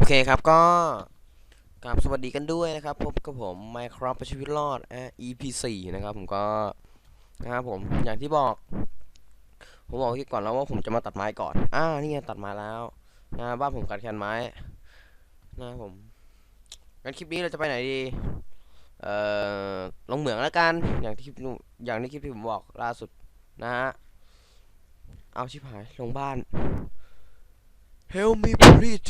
โอเคครับก็กราบสวัสดีกันด้วยนะครับ พบกับผม Minecraft ประชีวิตรอดอะ EP 4นะครับ ผมก็นะครับผมอย่างที่บอก ผมบอกที่ก่อนแล้วว่าผมจะมาตัดไม้ก่อน อ่านี่ไงตัดไม้แล้วนะบ้านผมขาดแคลนไม้นะครับผมงั้นคลิปนี้เราจะไปไหนดีเอ่อลงเหมืองแล้วกันอย่างที่คลิปอย่างที่คลิปที่ผมบอกล่าสุดนะฮะเอาชิบหายลงบ้าน Help me please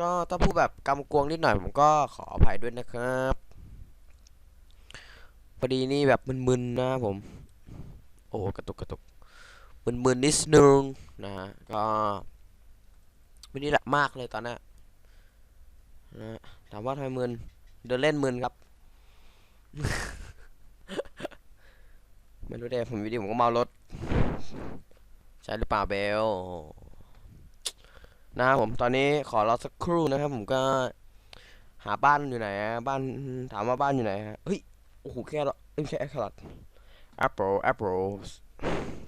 ก็ถ้าพูดแบบกำกวงนิดหน่อยผมก็ขออภัยด้วยนะครับพอดีนี่แบบมึนๆนะผม โอ้กระตุกกระตุกมึนๆนิดนึงนะฮะก็ไม่ได้ละมากเลยตอนนี้นะถามว่าทำไมมึนเดินเล่นมึนครับ ไม่รู้เด้ผมวิดีผมก็เมารถ ใช่หรือเปล่าเบล นะครับผมตอนนี้ขอรอสักครู่นะครับ ผมก็หาบ้านอยู่ไหนบ้านถามว่าบ้านอยู่ไหนฮะเฮ้ยโอ้โหแค่เอ้ยไม่ใช่แครอทแอปเปิลแอปเปิล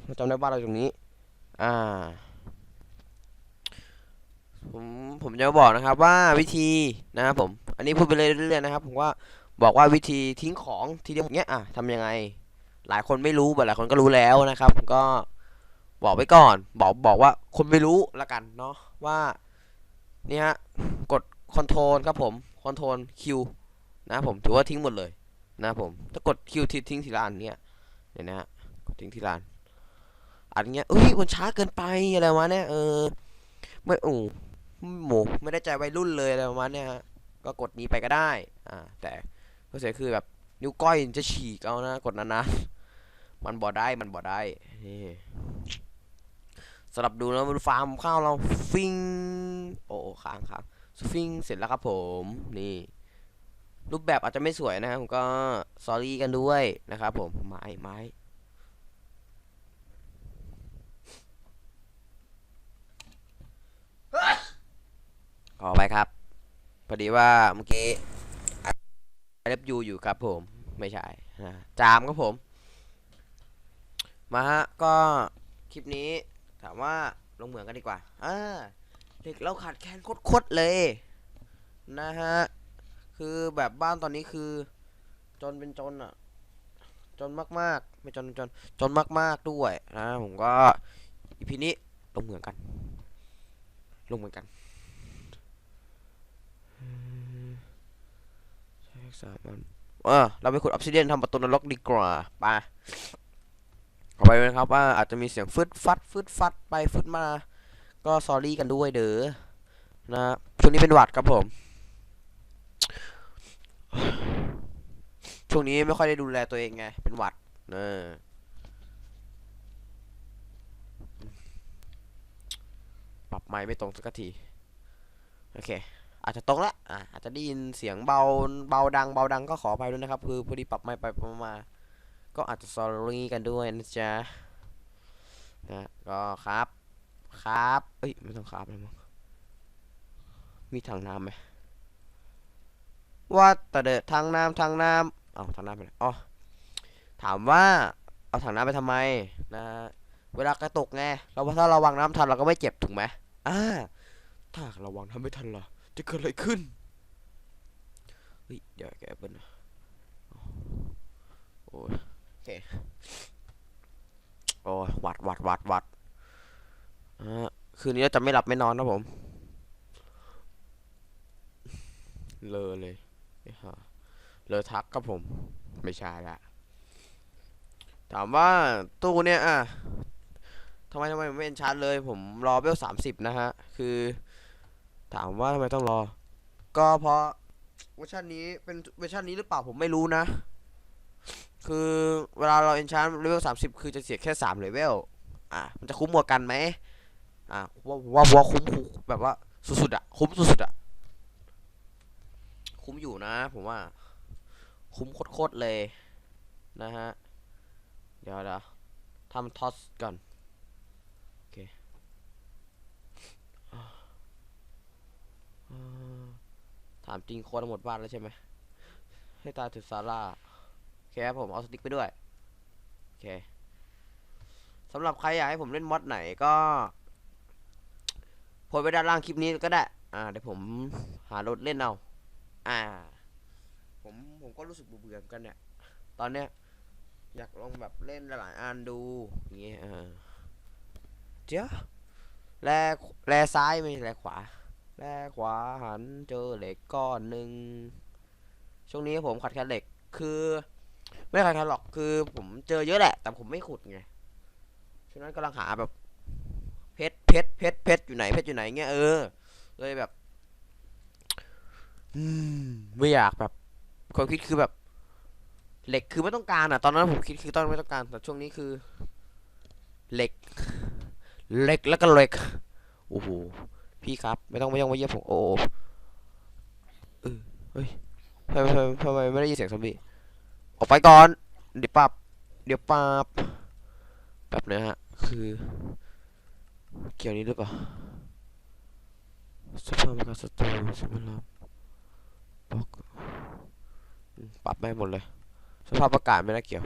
เราจำได้บ้านเราตรงนี้ อ่า ผมผมจะบอกนะครับว่าวิธีนะครับผม อันนี้พูดไปเรื่อยๆนะครับ ผมว่าบอกว่าวิธีทิ้งของทีเดียวเงี้ยอะทำยังไง หลายคนไม่รู้แต่หลายคนก็รู้แล้วนะครับ ก็ บอกไว้ก่อน บอกบอกว่าคนไม่รู้ละกันเนาะว่าเนี่ฮะกดคอนโทรลครับผมคอนโทรลคิวนะผมถือว่าทิ้งหมดเลยนะผมถ้ากดคิวทิ้งทีละอันเนี่ยเนี่ยนะฮะกดทิ้งทีละอันอันเงี้ยเอ้ยมันช้าเกินไปอะไรวะเนี่ยเออไม่โอ้หมูไม่ได้ใจวัยรุ่นเลยอะไรประมาณเนี้ยฮะก็กดนี้ไปก็ได้อ่าแต่ก็เสียคือแบบนิ้วก้อยจะฉีกเอานะ กดนั้นนะมันบ่ได้มันบ่ได้นี่ สำหรับดูแล้วมันฟาร์มข้าวเราฟิงโอ้ค้างค้างฟิงเสร็จแล้วครับผมนี่ รูปแบบอาจจะไม่สวยนะครับผมก็ซอรี่กันด้วยนะครับผมไม้ไม้ขอไปครับ พอดีว่าเมื่อกี้เล็บยูอยู่ครับผมไม่ใช่นะจามครับผม มาฮะ ก็คลิปนี้ ถามว่าลงเหมืองกันดีกว่าอ่าเด็กเราขาดแคลนโคตรๆเลย นะฮะ คือแบบบ้านตอนนี้คือ จนเป็นจนอะจนมากๆ ไม่จนจนจนมากๆด้วยนะผมก็อีพีนี้ลงเหมืองกัน ลงเหมืองกันใช่สามอันเออเราไปขุดออฟซิเดียนทำประตูนรกดีกว่าไป ไปนะครับว่าอาจจะมีเสียงฟึดฟัดฟึดฟัดไปฟึดมา ก็ซอรี่กันด้วยเด้อนะช่วงนี้เป็นหวัดครับผม ช่วงนี้ไม่ค่อยได้ดูแลตัวเองไง เป็นหวัดเออปรับไมค์ไม่ตรงสักที โอเค อาจจะตรงละอะอาจจะได้ยินเสียงเบา เบาดัง เบาดังก็ขออภัยด้วยนะครับ คือพอดีปรับไมค์ไปปรับมาณ ก็อาจจะซอรี่กันด้วยนะจ๊ะนะก็ครับครับเอ้ยไม่ต้องครับเลยมั้งมีถังน้ำไหมว่าแต่เดทางน้ำทางน้ำเอาทางน้ำไปไหนอ๋อถามว่าเอาถังน้ำไปทำไมนะเวลากระตกไงเราถ้าระวังน้ำทันเราก็ไม่เจ็บถูกไหมอ่าถ้าระวังทำไม่ทันล่ะจะเกิดอะไรขึ้นเฮ้ยเดี๋ยวแกเปิ้ลนะโอ้ย โอ้หวัดหวัดหวัดหวัดคืนนี้จะไม่หลับไม่นอนนะผม เลอเลยเลอทักครับผม ไม่ใช่ละถามว่าตู้เนี่ยอะทำไมทำไมไม่เอ็นชาร์จเลย ผมรอเวลสามสิบนะฮะ คือ ถามว่าทำไมต้องรอ ก็เพราะเวอร์ชันนี้เป็นเวอร์ชันนี้หรือเปล่าผมไม่รู้นะ คือเวลาเราเอนชานเลเวลสามสิบคือจะเสียแค่สามเลเวลอะมันจะคุ้มกว่ากันไหมอะว่าว่าว่าคุ้มแบบว่าสุดๆอะคุ้มสุดๆอะคุ้มอยู่นะ ผมว่า คุ้มโคตรๆเลย นะฮะ เดี๋ยวเดี๋ยวทำทอสก่อนโอเคถามจริงโคตรหมดบ้านแล้วใช่ไหมให้ตาถึงซาร่า คครับผมเอาสติ๊กไปด้วยโอเคสำหรับใครอยากให้ผมเล่นมอดไหนก็โพสไว้ด้านล่างคลิปนี้ก็ได้ อ่าเดี๋ยวผมหารถเล่นเอาอ่า ผมผมก็รู้สึกเบื่อเหมือนกันเนี่ยตอนเนี้ยอยากลองแบบเล่นหลายอันดูอย่างเงี้ยเจ้าแลแลซ้ายไม่แลขวา แลขวาหันเจอเหล็กก้อนหนึ่งช่วงนี้ผมขัดแคลนเหล็กคือ ไม่ขัดแคลนหรอกคือผมเจอเยอะแหละ แต่ผมไม่ขุดไงช่วงนั้นกำลังหาแบบ เพชรเพชรเพชรเพชรอยู่ไหนเพชรอยู่ไหนเงี้ยเออเลยแบบ อืมไม่อยากแบบความคิดคือแบบ เหล็กคือไม่ต้องการอะ ตอนนั้นผมคิดคือตอนไม่ต้องการ แต่ช่วงนี้คือ เหล็ก เหล็กแล้วก็เหล็กโอ้โหพี่ครับ ไม่ต้องไม่ต้องมาเยี่ยมผมโอ้เออเฮ้ยทำไมทำไมทำไมไม่ได้ยินเสียงซอมบี้ ออกไปก่อน เดี๋ยวปรับ เดี๋ยวปรับแบบนะฮะ คือ เกี่ยวนี้หรือเปล่าสภาพอากาศสตูสมรบล็อกปรับไม่หมดเลย สภาพอากาศไม่น่าเกี่ยว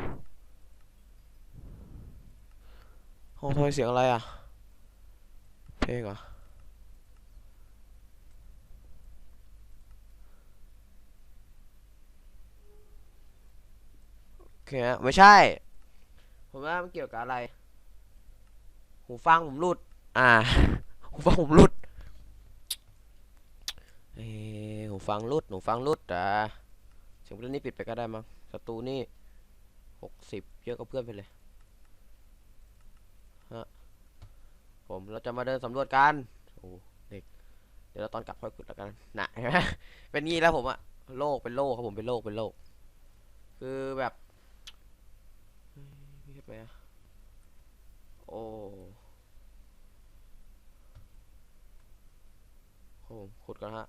ห้องทำไมเสียงอะไรอะ เพลงเหรอโเคฮะไม่ใช่ ผมว่ามันเกี่ยวกับอะไร หูฟังผมหลุด อ่า หูฟังผมหลุดเอหูฟังหลุดหูฟังหลุดอะเสียงเพลงนี้ปิดไปก็ได้มั้งศัตรูนี่หกสิบเยอะกับเพื่อนไปเลยฮะผมเราจะมาเดินสำรวจกันโอ้เด็กเดี๋ยวเราตอนกลับค่อยขุดแล้วกันนะเห็นไหมเป็นงี้แล้วผมอะโลกเป็นโลกครับผมเป็นโลกเป็นโลก คือแบบ ไปอะโอ้โหขุดกันฮะ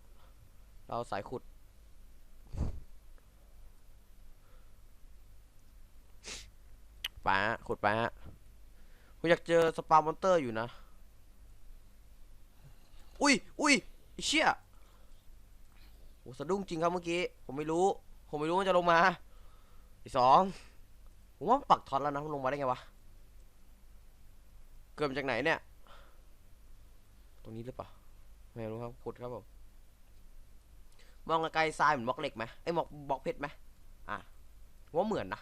เราสายขุด ไปฮะ ขุดไปฮะผมอยากเจอสปามอนเตอร์อยู่นะ อุ้ยอุ้ยเชี่ยโหสะดุ้งจริงครับเมื่อกี้ ผมไม่รู้ ผมไม่รู้มันจะลงมาอีสอง ผมว่าปักท็อตแล้วนะลงมาได้ไงวะ เกิดมาจากไหนเนี่ย ตรงนี้หรือเปล่า ไม่รู้ครับขุดครับผม มองไกลๆทรายเหมือนบล็อกเหล็กไหมไอ้บล็อกบล็อกเพชรไหมอะว่าเหมือนนะ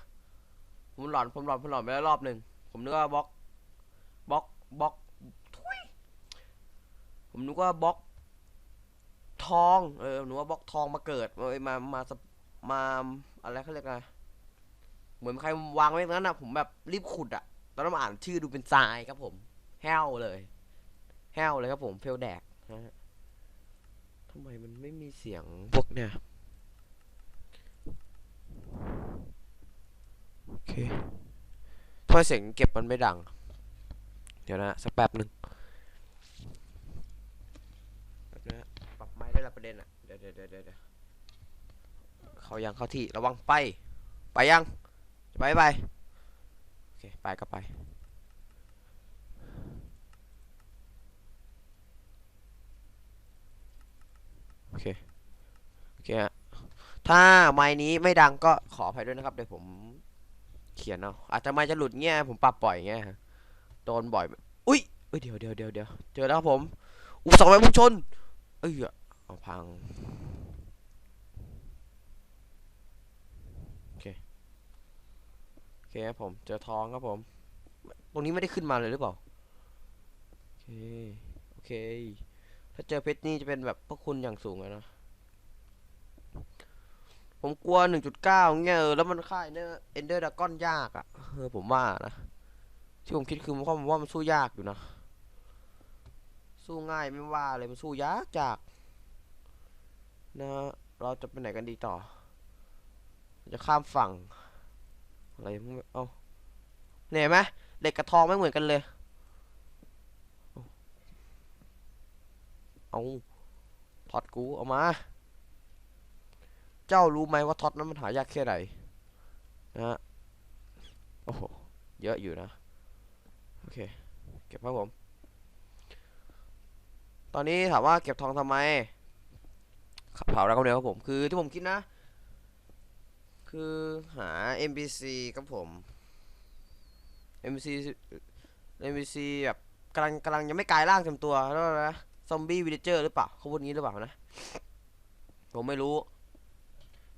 ผมหลอน ผมหลอน ผมหลอนไปแล้วรอบหนึ่ง ผมนึกว่าบล็อก บล็อก บล็อก ทุย ผมนึกว่าบล็อก ทอง เออผมนึกว่าบล็อกทองมาเกิด มา มา มามาอะไรเขาเรียกอะไร เหมือนใครวางไว้ตรงนั้นอะผมแบบรีบขุดอะตอนนั้นมาอ่านชื่อดูเป็นทรายครับผม แห้วเลย แห้วเลยครับผมเฟลแดกนะฮะทำไมมันไม่มีเสียงพวกเนี่ยโอเคทำไมเสียงเก็บมันไม่ดัง เดี๋ยวนะสักแป๊บหนึ่งแป๊บนะปรับไม้ได้ละประเด็นอะเดี๋ยวเดี๋ยวเดี๋ยวเดี๋ยวเขายังเข้าที่ระวังไป ไปยัง ไปไปโอเคไปก็ไปโอเคโอเคฮะถ้าไม้นี้ไม่ดังก็ขออภัยด้วยนะครับเดี๋ยวผมเขียนเอาอาจจะไม้จะหลุดเงี้ยผมปรับปล่อยเงี้ยโดนบ่อย อุ้ยเอ้ยเดี๋ยวเดี๋ยวเดี๋ยวเดี๋ยวเจอแล้วครับผมอุปสรรคไว้พุ่งชนเอ้ยเอาพัง โอเค โอเคครับผม เจอทองครับผม ตรงนี้ไม่ได้ขึ้นมาเลยหรือเปล่า โอเค โอเค ถ้าเจอเพชรนี่จะเป็นแบบพวกคุณอย่างสูงเลยนะ ผมกลัว 1.9 เงี้ยเออ แล้วมันค่ายเนี่ยเอนเดอร์ดากอนยากอะ่ะ เออ ผมว่านะ ที่ผมคิดคือผมว่ามว่ามันสู้ยากอยู่นะ สู้ง่ายไม่ว่าเลย มันสู้ยากยาก นะ เราจะไปไหนกันดีต่อ จะข้ามฝั่ง อะไรมึงเอาเหนี่ยไหมเหล็กกับทองไม่เหมือนกันเลย เอาท็อตกูเอามา เจ้ารู้ไหมว่าท็อตนั้นมันหายากแค่ไหนนะฮะโอ้โห เยอะอยู่นะ โอเค เก็บครับผม ตอนนี้ถามว่าเก็บทองทำไมขับเผาแล้วก็เดียวครับผม คือที่ผมคิดนะ คือหา NPC ครับผม NPC NPC แบบกำลังกำลังยังไม่กลายร่างเต็มตัวแล้วนะซอมบี้วิลเจอร์หรือเปล่าเขาพูดงี้หรือเปล่านะ ผมไม่รู้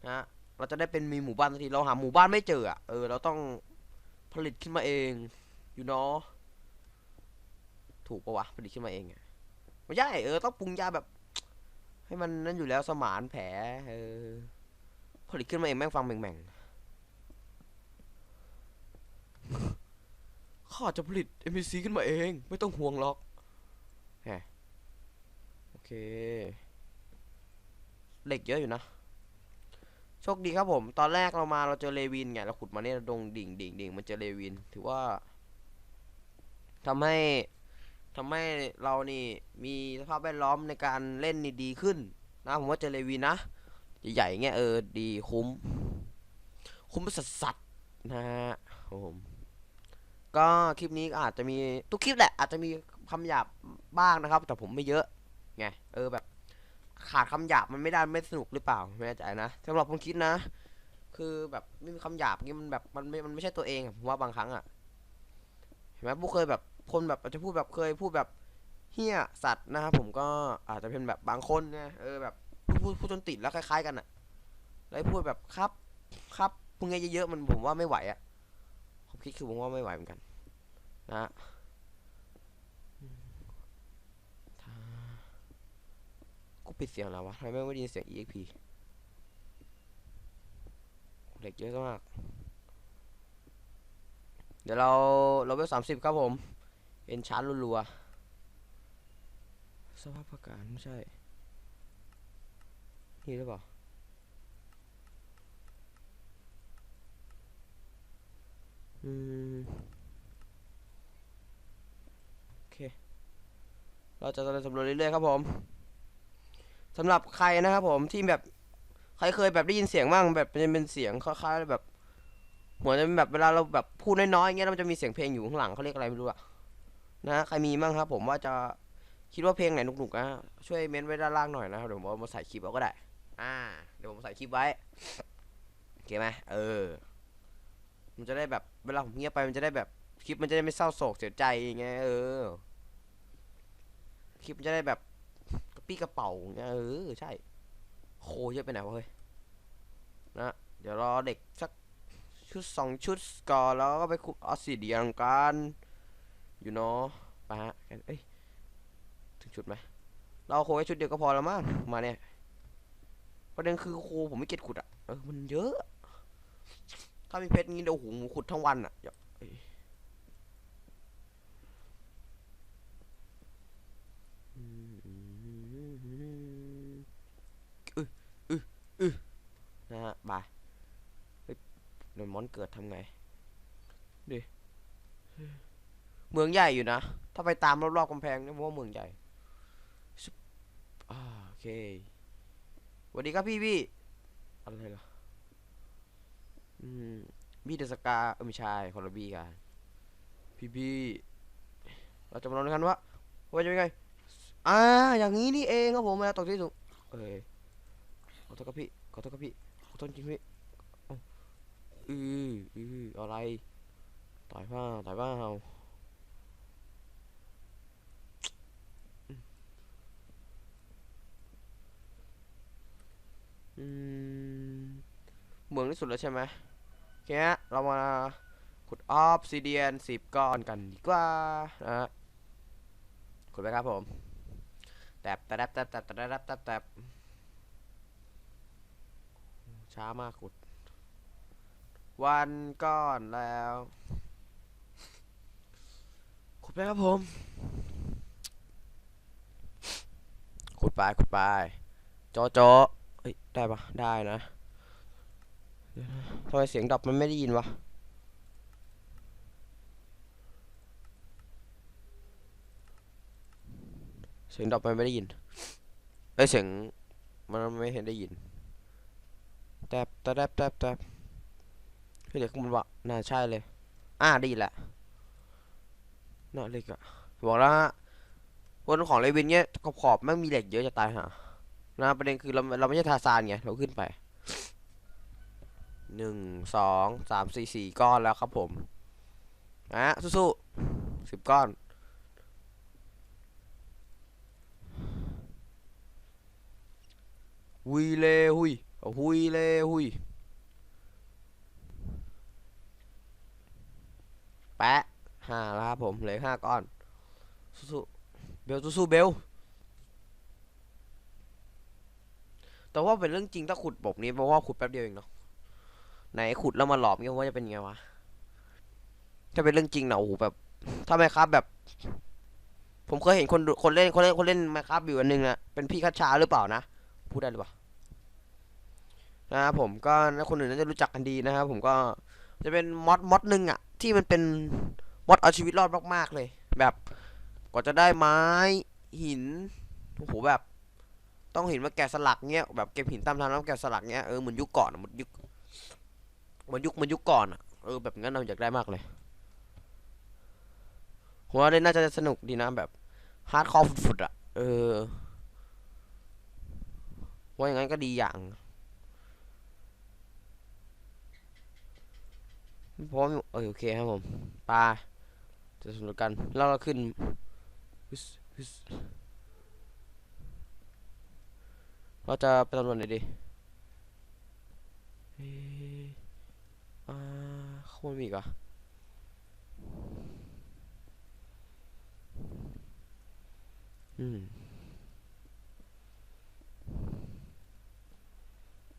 นะเราจะได้เป็นมีหมู่บ้านสักทีเราหาหมู่บ้านไม่เจออะเออเราต้องผลิตขึ้นมาเองอยู่เนาะถูกปะวะผลิตขึ้นมาเองไม่ใช่เออต้องปรุงยาแบบ ให้มันนั่นอยู่แล้วสมานแผลเออ ผลิตขึ้นมาเองแม่งฟังแม่งๆข้าจะผลิต NPC ขึ้นมาเอง ไม่ต้องห่วงหรอกแหมโอเค เหล็กเยอะอยู่นะ โชคดีครับผม ตอนแรกเรามาเราเจอเลวินไง เราขุดมาเนี่ยดงดิ่งดิ่งดิ่งมันเจอเลวิน ถือว่าทำให้ทำให้เรานี่มีสภาพแวดล้อมในการเล่นนี่ดีขึ้นนะผมว่าเจอเลวินนะ ใหญ่ๆเงี้ยเออดีคุ้ม คุ้มสัสสัสๆนะฮะผมก็คลิปนี้อาจจะมีทุกคลิปแหละ อาจจะมีคำหยาบบ้างนะครับ แต่ผมไม่เยอะไงเออแบบ ขาดคำหยาบมันไม่ได้ไม่สนุกหรือเปล่าไม่แน่ใจนะสำหรับผมคิดนะ คือแบบไม่มีคำหยาบงี้มันแบบมันไม่มันไม่ใช่ตัวเองผมว่าบางครั้งอะเห็นไหมพวกเคยแบบคนแบบอาจจะพูดแบบเคยพูดแบบเฮี้ยสัตว์นะครับผมก็อาจจะเป็นแบบบางคนไงเออแบบ พูดพูดจนติดแล้วคล้ายๆ กันอะแล้วพูดแบบครับ ครับพูดไงเยอะๆมันผมว่าไม่ไหวอะผมคิดคือผมว่าไม่ไหวเหมือนกัน นะกูปิดเสียงแล้ววะทำไมไม่ได้ยินเสียง EXP เหล็กเยอะมาก เดี๋ยวเราเราเวลสามสิบครับผม เอ็นชาร์จรัวๆสภาพอากาศไม่ใช่ นี่หรือเปล่าอืมโอเค เราจะสำรวจเรื่อยๆครับผมสำหรับใครนะครับผมที่แบบใครเคยแบบได้ยินเสียงบ้างแบบมันจะเป็นเสียงคล้ายๆแบบเหมือนจะเป็นแบบเวลาเราแบบพูดน้อยๆอย่างเงี้ยมันจะมีเสียงเพลงอยู่ข้างหลังเขาเรียกอะไรไม่รู้อะนะใครมีบ้างครับ ผมว่าจะคิดว่าเพลงไหนหนุกๆนะช่วยเม้นไว้ด้านล่างหน่อยนะครับเดี๋ยวผมเอามาใส่คลิปเอาก็ได้ อ่า เดี๋ยวผมใส่คลิปไว้โอเคไหมเออ มันจะได้แบบเวลาผมเงียบไปมันจะได้แบบคลิปมันจะได้ไม่เศร้าโศกเสียใจอย่างเงี้ยเออ คลิปมันจะได้แบบกระปี้กระเป๋าเงี้ยเออใช่ โคเยอะไปไหนวะเฮ้ยนะเดี๋ยวรอเด็กสักชุดสองชุดก่อนแล้วก็ไปขุดออสซิเดียนกันอยู่เนาะไปฮะเอ้ยถึงชุดไหมเราเอาโคแค่ชุดเดียวก็พอแล้วมั้งมาเนี่ย ประเด็นคือโคผมไม่เก็ตขุดอะเออมันเยอะ ถ้ามีเพชรงี้เดี๋ยวโอ้โหขุดทั้งวันอะเดี๋ยวเอ้ยอืมอึอึอึนะฮะบายเฮ้ยเดี๋ยวมอนเกิดทำไงดิเมืองใหญ่อยู่นะ ถ้าไปตามรอบๆกำแพงเนี่ยว่าเมืองใหญ่อ่าโอเค สวัสดีครับพี่พี่อะไรล่ะอืมพี่เดอะสกาเออไม่ใช่คนละบี้กันพี่พี่เราจะมาลองกันว่าว่าจะเป็นไงอ่าอย่างนี้นี่เองครับผมเวลาตกที่สูงเอ้ยขอโทษครับพี่ขอโทษครับพี่ขอโทษจริงพี่เอ้าอืออืออะไรต่อยเปล่าต่อยเปล่า อืมเมืองที่สุดแล้วใช่ไหมแค่เรามาขุดออฟซีเดียนสิบก้อนกันดีกว่านะขุดไปครับผมแตบแตบแตบแตบแตบแตบแตบช้ามากขุด วันก้อนแล้ว ขุดไปครับผม ขุดไปขุดไปโจโจ เฮ้ยได้ปะได้นะทำไมเสียงดับมันไม่ได้ยินวะเสียงดับมันไม่ได้ยินเอ้ยเสียงมันไม่เห็นได้ยินแตบแตบแตบแตบเฮ้ยเด็กข้านวะน่าใช่เลย อ่าไดีแหละน่าเล็กอะบอกแล้วฮะบนของเลวินเนี้ยขอบขอบแม่งมีเหล็กเยอะจะตายห่า นะประเด็นคือเราเราไม่ใช่ทาซานไงเราขึ้นไปหนึ่งสองสามสี่สี่ก้อนแล้วครับผมนะสู้ๆสิบก้อน หุยเลหุยหุยเลหุยแปะห้าแล้วครับผมเหลือห้าก้อนสู้ๆเบลสู้ๆเบล แต่ว่าเป็นเรื่องจริงถ้าขุดแบบนี้เพราะว่าขุดแป๊บเดียวเองเนาะไหนขุดแล้วมาหลอมเงี้ยว่าจะเป็นไงวะถ้าเป็นเรื่องจริงนะโอ้โหแบบถ้าไม่ครับแบบ ผมเคยเห็นคนคนเล่นคนเล่นคนเล่นไมครับอยู่อันหนึงนะเป็นพี่คัชชาหรือเปล่านะพูดได้หรือเปล่านะครับผมก็คนอื่นน่าจะรู้จักกันดีนะครับผมก็จะเป็นมอดมอดหนึ่งอะที่มันเป็นมอดเอาชีวิตรอดมากๆเลย แบบกว่าจะได้ไม้หินโอ้โหแบบ ต้องหินมาแกะสลักเงี้ยแบบเก็บหินตามทางแล้วแกะสลักเงี้ยเออเหมือนยุคก่อนเหมือนยุคเหมือนยุคเหมือนยุคก่อนอะเออแบบงั้นเราอยากได้มากเลยผมว่าเล่นน่าจะสนุกดีนะแบบฮาร์ดคอร์ฝุดๆอะเออว่าอย่างนั้นก็ดีอย่างพราะว่าเออโอเคครับผมปลาจะสนุกกันแล้วเราขึ้นฮึสฮึส เราจะไปตำรวจไหนดีเอ๊ะอ่าข้างบนมีอีกเหรออืม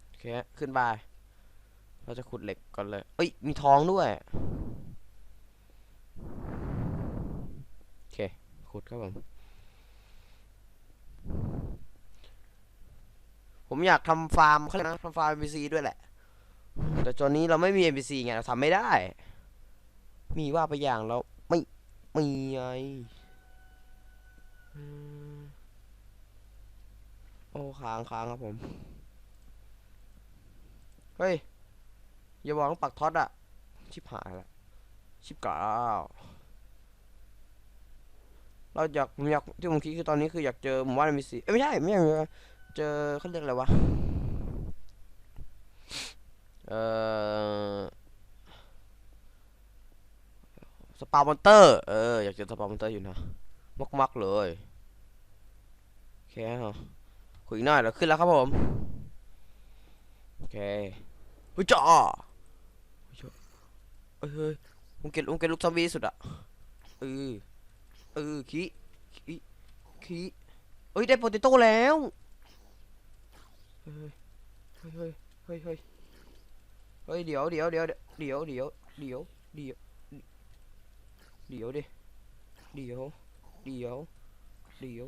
โอเค ขึ้นไปเราจะขุดเหล็กก่อนเลย เอ้ย มีทองด้วย โอเค ขุดครับผม ผมอยากทำฟาร์มเขาเรียกนะทำฟาร์ม NPC ด้วยแหละ แต่ตอนนี้เราไม่มี NPC ไงเราทำไม่ได้ มีว่าไปอย่างเราไม่มีไงอืมโอ้ค้างค้างครับผม เฮ้ย อย่าบอกต้องปักท็อตอะชิบหายละชิบกาวเราอยากผมอยากที่ผมคิดคือตอนนี้คืออยากเจอหมู่บ้านมีสีเอ้ยไม่ใช่ไม่ใช่ไม่ใช่ เจอเขาเรียกอะไรวะ เอ่อ สปามอนเตอร์ เออ อยากเจอสปามอนเตอร์อยู่นะมักๆเลยโอเคครับคุยอีกหน่อยแล้วขึ้นแล้วครับผม โอเคเฮ้ยจ้าเฮ้ยเฮ้ยผมเก็ตผมเก็ตลูกซอมบี้สุดอะเออเออขี้ขี้ขี้เอ้ย ได้โปเตโต้แล้ว เฮ้ยเฮ้ยเฮ้ยเฮ้ยเฮ้ยเฮ้ยเดี๋ยวเดี๋ยวเดี๋ยวเดี๋ยวเดี๋ยวเดี๋ยวเดี๋ยวเดี๋ยวดิเดี๋ยวเดี๋ยวเดี๋ยว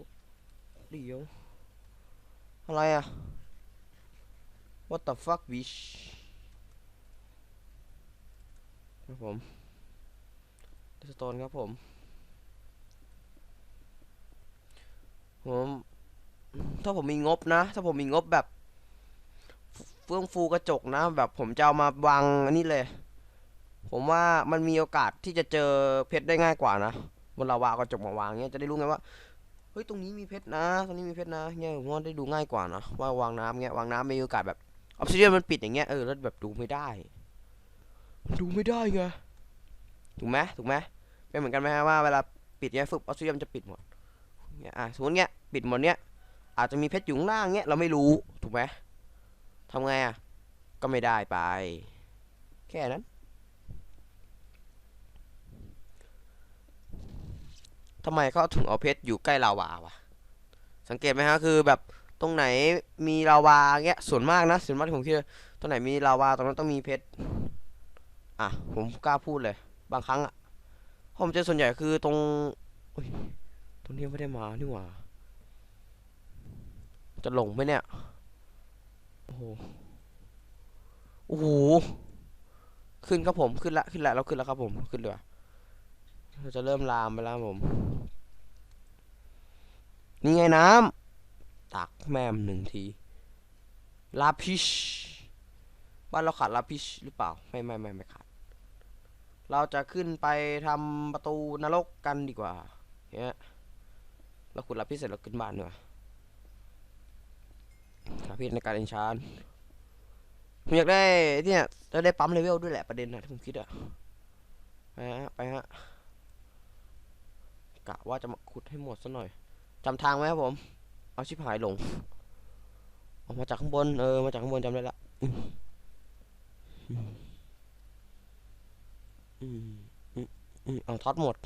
เดี๋ยวอะไรอะ what the fuck bitch ครับผมสโตนครับผม ผม ถ้าผมมีงบนะ ถ้าผมมีงบแบบ เฟื่องฟูกระจกนะ แบบผมจะเอามาวางอันนี้เลย ผมว่ามันมีโอกาสที่จะเจอเพชรได้ง่ายกว่านะบนลาวากระจกมาวางเงี้ยจะได้รู้ไงว่าเฮ้ยตรงนี้มีเพชรนะตรงนี้มีเพชรนะเงี้ยผมว่าได้ดูง่ายกว่านะว่าวางน้ำเงี้ยวางน้ำมีโอกาสแบบออฟซิเดียนมันปิดอย่างเงี้ยเออแล้วแบบดูไม่ได้ ดูไม่ได้ไงถูกไหมถูกไหมเป็นเหมือนกันไหมฮะว่าเวลาปิดเงี้ยฟึบออฟซิเดียนมันจะปิดหมดเงี้ยอะสมมติเงี้ยปิดหมดเนี้ยอาจจะมีเพชรอยู่ข้างล่างเงี้ยเราไม่รู้ถูกไหม ทำไงอะ ก็ไม่ได้ไป แค่นั้นทำไมเขาถึงเอาเพชรอยู่ใกล้ลาวาวะ สังเกตไหมฮะคือแบบตรงไหนมีลาวาเงี้ยส่วนมากนะส่วนมากที่ผมคิดว่าตรงไหนมีลาวาตรงนั้นต้องมีเพชรอะผมกล้าพูดเลย บางครั้งอะผมเจอส่วนใหญ่คือตรงตรงนี้ไม่ได้มานี่หว่า จะหลงไหมเนี่ย โอ้โห ขึ้นครับผม ขึ้นละ ขึ้นละ เราขึ้นแล้วครับผม ขึ้นเลยเราจะเริ่มลามไปแล้วผม นี่ไงน้ำ ตักแม่มหนึ่งที ลาพิช บ้านเราขาดลาพิชหรือเปล่า ไม่ไม่ไม่ไม่ขาด เราจะขึ้นไปทำประตูนรกกันดีกว่า เนี่ย เราขุดลาพิชเสร็จเราขึ้นบ้านเนีกว่ย ลาพิชในการเอนชานผมอยากได้เนี่ยจะได้ปั๊มเลเวลด้วยแหละประเด็นนะที่ผมคิดอะไปฮะไปฮะกะว่าจะมาขุดให้หมดซะหน่อยจำทางไหมครับผม เอาชิบหายหลง ออกมาจากข้างบน เออ มาจากข้างบนจำได้ละอืมอืมอืมอืมอืมเอาท็อตหมด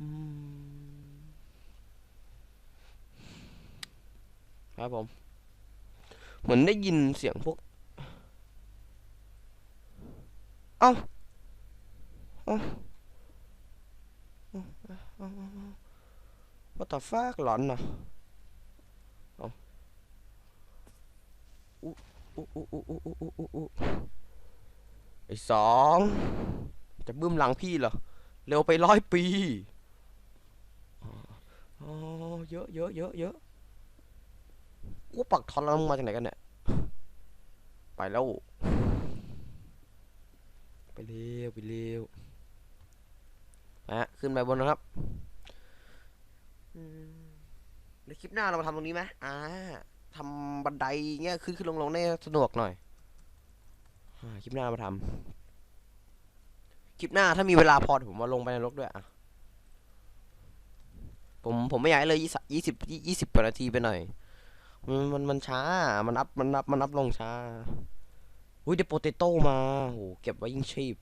อืม ครับผม เหมือนได้ยินเสียงพวก เอ้าเอ้าว่าต่อฟากหลอนนะเอาอู้อู้อู้อู้อู้อู้อู้อู้ไอ้สองจะบึ้มหลังพี่เหรอ เร็วไปร้อยปี อ๋อ เยอะเยอะเยอะเยอะ กูปักทอนแล้วมึงมาจากไหนกันเนี่ย ไปแล้ว ไปเร็วไปเร็วนะฮะขึ้นไปบนนะครับอืมในคลิปหน้าเรามาทำตรงนี้ไหมอ่าทำบันไดเงี้ยขึ้นขึ้นลงลงได้สะดวกหน่อยอ่าคลิปหน้ามาทำคลิปหน้าถ้ามีเวลาพอเดี๋ยวผมมาลงไปในรกด้วยอะผมผมไม่อยากให้เลยยี่สิบยี่สิบยี่สิบกว่านาทีไปหน่อย มันมันมันช้า มันอัพมันอัพมันอัพลงช้า อุ้ยเดโปเตโต้มาโหเก็บไว้ยิ่งชีพ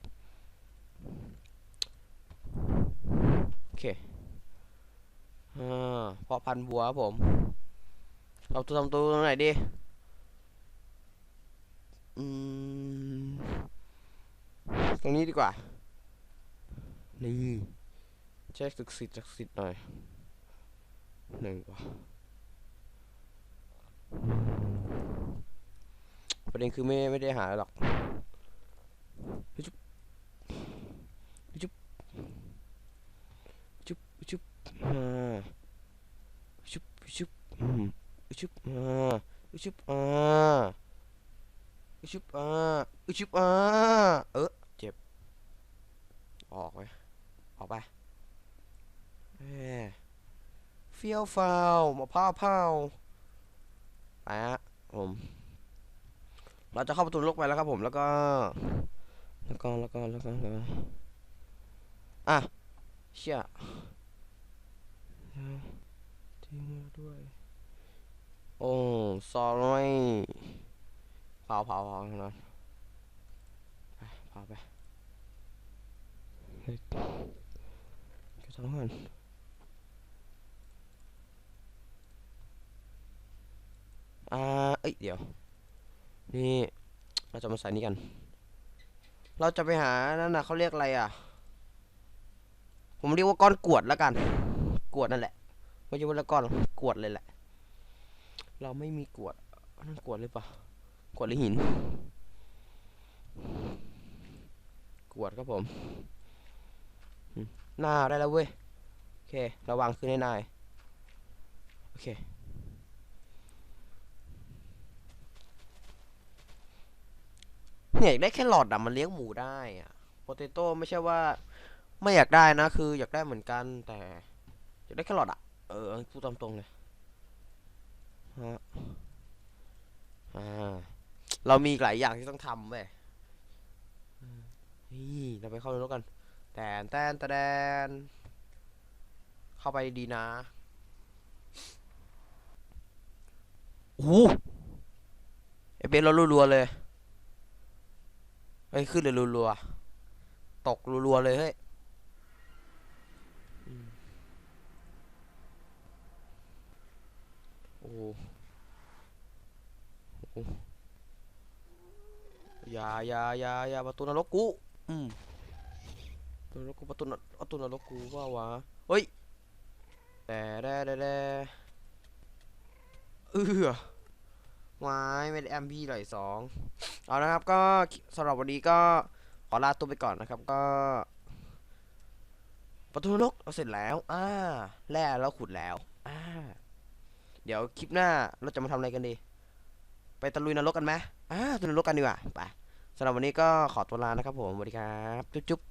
โอเคอ่าเพาะพันธุ์บัวครับผมเอาตัวทำตัวตรงไหนดีอืมตรงนี้ดีกว่า นี่แจ็คศึกสิทธิ์ศักดิ์สิทธิ์หน่อยหนึ่งกว่า ประเด็นคือไม่ไม่ได้หาหรอกจุ๊บจุ๊บจุ๊บจุ๊บอ่าจุ๊บจุ๊บอืมจุ๊บอ่าจุ๊บอ่าจุ๊บอ่าจุ๊บอ่าเออเจ็บ ออกไปออกไปเอ้ยเฟี้ยวฟ้าวมาพ้าวพ้าว ไปฮะผม เราจะเข้าประตูนรกไปแล้วครับผมแล้วก็ แล้วก็แล้วก็แล้วก็แล้วก็อะเชี่ยทิ้งไว้ด้วย โอ้ซอรี่เผาเผาเผาทั้งนั้นไปเผาไปเฮ้ยเก็บทั้งมัน อ่า เอ้ย เดี๋ยว นี่ เราจะมาใส่นี่กัน เราจะไปหา นั่นนะเขาเรียกอะไรอะ ผมเรียกว่าก้อนกรวดแล้วกันกรวดนั่นแหละ ไม่ใช่ว่าละก้อนกรวดเลยแหละ เราไม่มีกรวด นั่นกรวดหรือเปล่ากรวดหรือหินกรวดครับผมอืมหน้าได้แล้วเว้ย โอเค ระวังขึ้นให้นาย โอเค เนี่ยอยากได้แค่หลอดอะมันเลี้ยงหมูได้อะโปเตโต้ไม่ใช่ว่า ไม่อยากได้นะ คืออยากได้เหมือนกันแต่อยากได้แค่หลอดอะเออพูดตามตรงเลยฮะอ่าเรามีหลายอย่างที่ต้องทำเว้ยนี่เราไปเข้าในรถกันแตนแตนแตนเข้าไปดีนะโอ้โหไอเบนเรารัวๆเลย เฮ้ยขึ้นเลยรัวๆตกรัวๆเลยเฮ้ยโอ้โหโอ้โหอย่าอย่าอย่าอย่าประตูนรกกูอืมประตูนรกกูประตูนประตูนรกกูว่าวะเฮ้ยแต่แด่แด่แด่เออ วายไม่ได้แอมพี่เลยสองเอานะครับก็สำหรับวันนี้ก็ขอลาตัวไปก่อนนะครับก็ ประตูนรกเราเสร็จแล้วอ่าแร่เราขุดแล้วอ่าเดี๋ยวคลิปหน้าเราจะมาทำอะไรกันดี ไปตะลุยนรกกันไหมอ่าตะลุยนรกกันดีกว่าไปสำหรับวันนี้ก็ขอตัวลานะครับผมสวัสดีครับ จุ๊บ